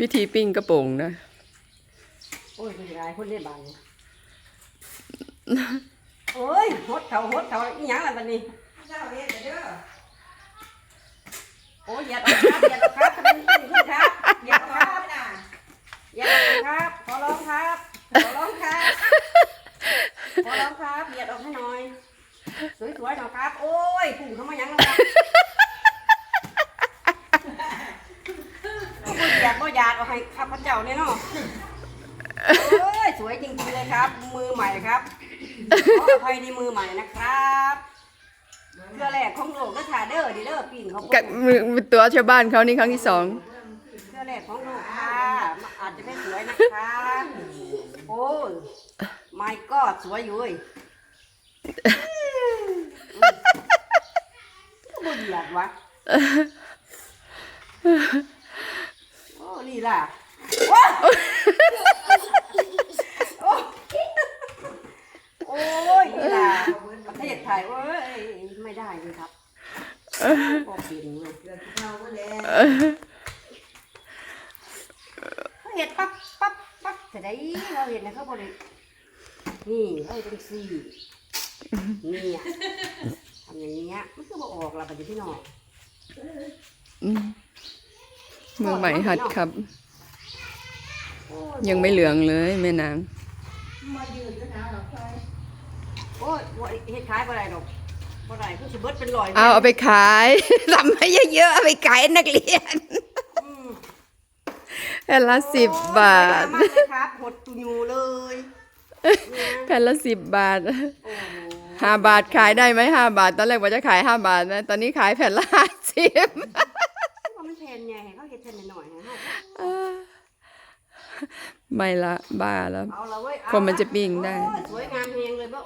วิธีปิ้งกระโปรงนะ โอ้ยเป็นไรคนได้บางโอ้ยหดเขาหดเขาอีหยังล่ะบัดนี้เจ้าเฮ็ดเด้อโอ้ยอย่าตกครับอย่าตกครับทำไมขึ้นขึ้นครับอย่าตกครับน่ะอย่าตกครับขอร้องครับขอร้องครับขอร้องครับเหยียดออกให้หน่อยสวยๆหน่อยครับ โอ้ยพุ่งเข้ามายังแล้ว ครับบ่เหยียดบ่หยาดเอาให้ข้าพเจ้าเนี่ยเนาะโอ้ยสวยจริงๆเลยครับ มือใหม่ครับขออภัยในมือใหม่นะครับเพื่อแรกของโลกเด้อค่ะเด้อดีเด้อปิ่งเขากับมือตัวชาวบ้านเขานี่ครั้งที่สองเพื่อแรกของโลกค่ะอาจจะไม่สวยนะคะ โอ้ยไม่ก็สวยอยู่เว้ยก็บ่เหยียดวะโอ้นี่ ล่ะโอ้โอ้ยนี่ล่ะประเทศไทยเว้ยไม่ได้เลยครับพอเปลี่ยนเลยเดือดเท่าก็แล้วเขาเห็ดปั๊บปั๊บปั๊บแต่ได้เราเห็นนะเขาบรินี่เขาเห็ดเป็นสี่นี่อะทำอย่างเงี้ยมันก็บอกออกละปัจจุบันน้องมือใหม่หัดครับ ยังไม่เหลืองเลยแม่นางมายืนก็หนาวหรอกใครโอ้ยบ่เห็ดขายบ่ได้ดอกบ่ได้คือสิเบิดเป็นร้อยเอาเอาไปขายทำให้เยอะๆเอาไปขายนักเรียนอืมแผ่นละสิบบาทโอ้ยสวยงามมากเลยครับหดอยู่เลยเนี่ยแผ่นละสิบบาทโอ้โหห้าบาทขายได้ไหมห้าบาท ตอนแรกว่าจะขายห้าบาทนะ ตอนนี้ขายแผ่นละห้าสิบว่ามันแทนไงเขาเห็ดแทนหน่อยๆนะ ไม่ละบ้าแล้วเอาละเว้ยเอาคนมันจะปิ้งได้โอ้ยสวยงามเฮงเลยบ่